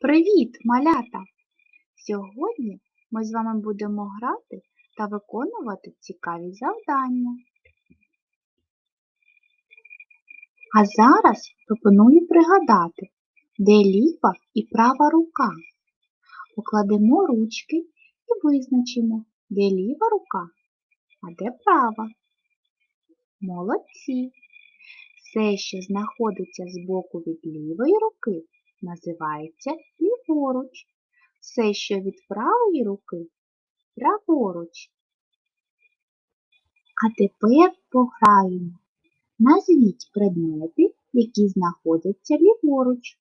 Привіт, малята! Сьогодні ми з вами будемо грати та виконувати цікаві завдання. А зараз пропоную пригадати, де ліва і права рука. Покладемо ручки і визначимо, де ліва рука, а де права. Молодці! Все, що знаходиться збоку від лівої руки, називається ліворуч. Все, що від правої руки праворуч. А тепер пограємо. Назвіть предмети, які знаходяться ліворуч.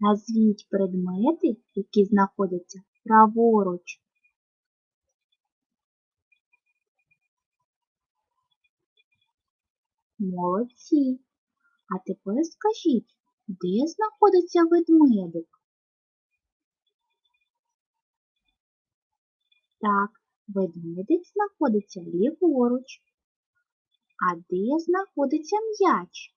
Назвіть предмети, які знаходяться праворуч. Молодці. А тепер скажіть, де знаходиться ведмедик? Так, ведмедик знаходиться ліворуч. А де знаходиться м'яч?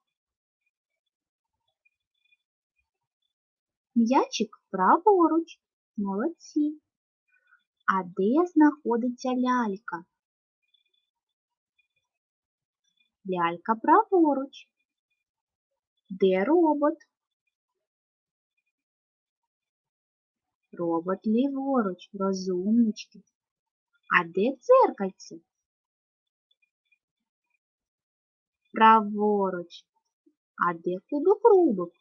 М'ячик праворуч. Молодці. А де знаходиться лялька? Лялька праворуч. Де робот? Робот ліворуч, розумнички. А де дзеркальце? Праворуч. А де кубик Рубик?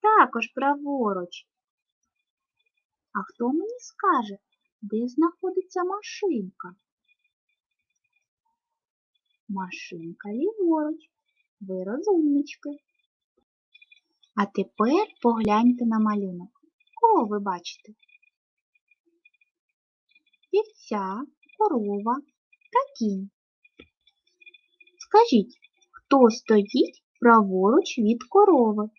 Також праворуч. А хто мені скаже, де знаходиться машинка? Машинка ліворуч. Ви розумнички. А тепер погляньте на малюнок. Кого ви бачите? Вівця, корова та кінь. Скажіть, хто стоїть праворуч від корови?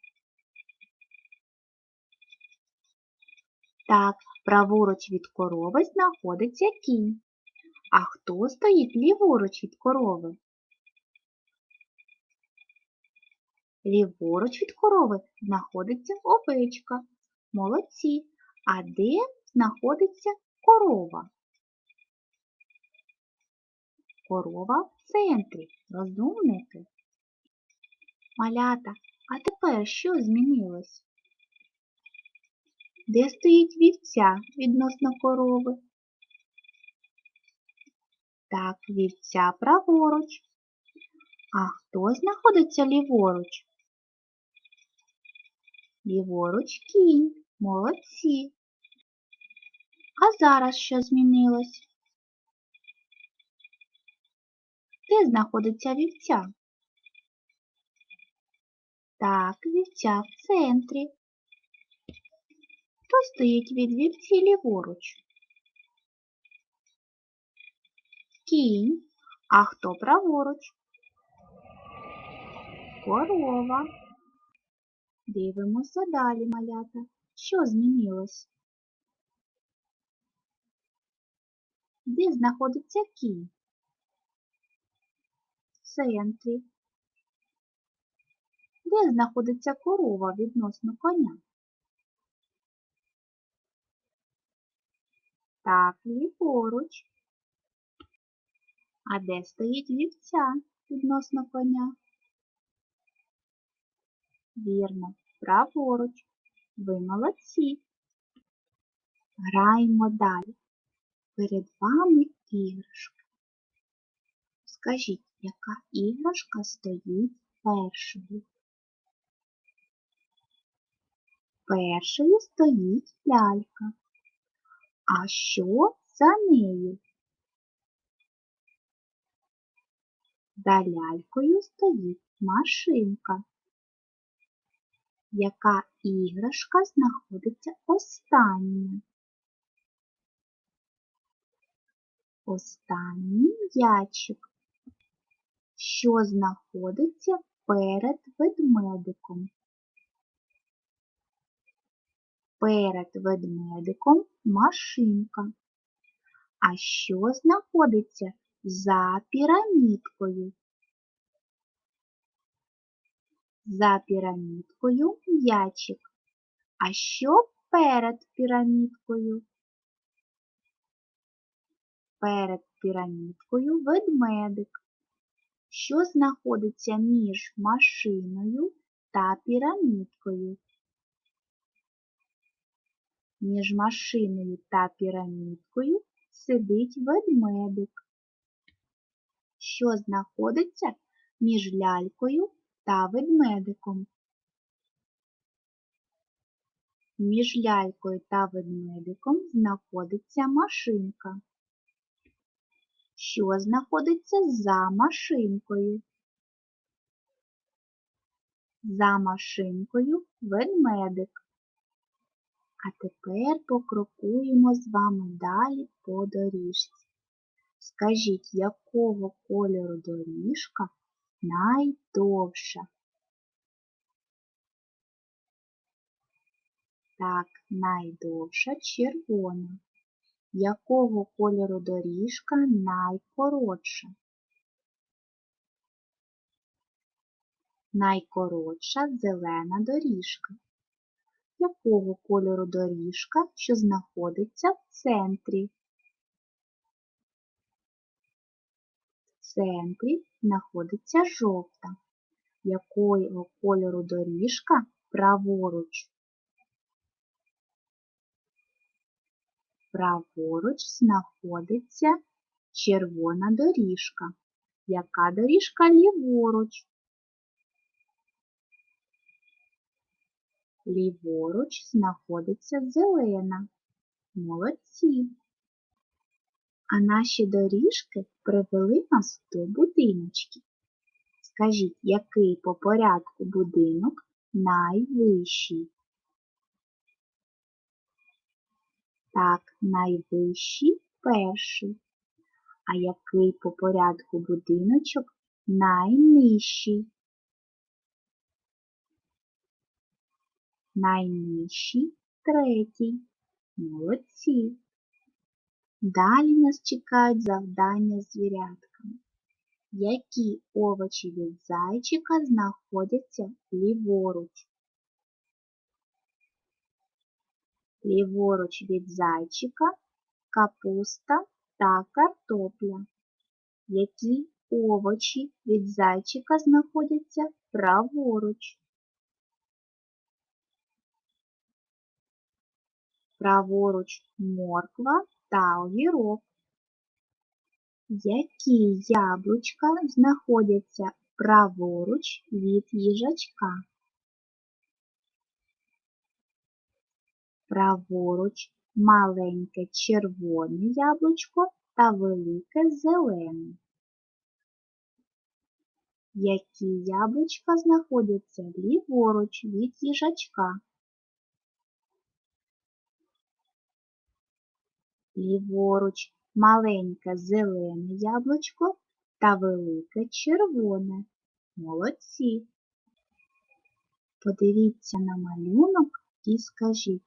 Так, праворуч від корови знаходиться кінь. А хто стоїть ліворуч від корови? Ліворуч від корови знаходиться овечка. Молодці. А де знаходиться корова? Корова в центрі. Розумники. Малята, а тепер що змінилось? Де стоїть вівця відносно корови? Так, вівця праворуч. А хто знаходиться ліворуч? Ліворуч кінь. Молодці. А зараз що змінилось? Де знаходиться вівця? Так, вівця в центрі. Хто стоїть від вівці ліворуч? Кінь. А хто праворуч? Корова. Дивимося далі, малята. Що змінилось? Де знаходиться кінь? В центрі. Де знаходиться корова відносно коня? Так, ліворуч. А де стоїть вівця відносно коня? Вірно, праворуч. Ви молодці. Граємо далі. Перед вами іграшка. Скажіть, яка іграшка стоїть першою? Першою стоїть лялька. А що за нею? За лялькою стоїть машинка. Яка іграшка знаходиться останньою? Останній м'ячик, що знаходиться перед ведмедиком. Перед ведмедиком машинка. А що знаходиться за пірамідкою. За пірамідкою м'ячик. А що перед пірамідкою? Перед пірамідкою ведмедик. Що знаходиться між машиною та пірамідкою? Між машиною та пірамідкою сидить ведмедик. Що знаходиться між лялькою та ведмедиком? Між лялькою та ведмедиком знаходиться машинка. Що знаходиться за машинкою? За машинкою ведмедик. А тепер покрокуємо з вами далі по доріжці. Скажіть, якого кольору доріжка найдовша? Так, найдовша червона. Якого кольору доріжка найкоротша? Найкоротша зелена доріжка. Якого кольору доріжка, що знаходиться в центрі? Центрі знаходиться жовта. Якого кольору доріжка праворуч? Праворуч знаходиться червона доріжка. Яка доріжка ліворуч? Ліворуч знаходиться зелена. Молодці. А наші доріжки привели нас до будиночків. Скажіть, який по порядку будинок найвищий? Так, найвищий перший. А який по порядку будиночок найнижчий? Найнижчий третій. Молодці. Далі нас чекають завдання з звірятками. Які овочі від зайчика знаходяться ліворуч? Ліворуч від зайчика капуста та картопля. Які овочі від зайчика знаходяться праворуч? Праворуч морква та огірок. Які яблучка знаходяться праворуч від їжачка? Праворуч маленьке червоне яблучко та велике зелене. Які яблучка знаходяться ліворуч від їжачка? Ліворуч маленьке зелене яблучко та велике червоне. Молодці. Подивіться на малюнок і скажіть,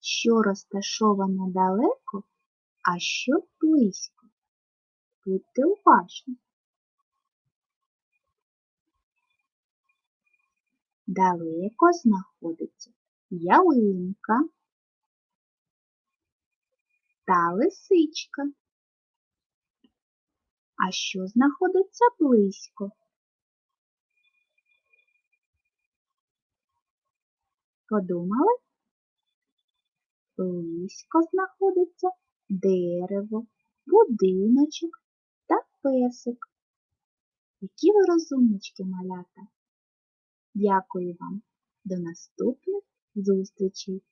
що розташоване далеко, а що близько. Будьте уважні. Далеко знаходиться ялинка та лисичка. А що знаходиться близько? Подумали? Близько знаходиться дерево, будиночок та песик. Які ви розумнички малята! Дякую вам! До наступних зустрічей!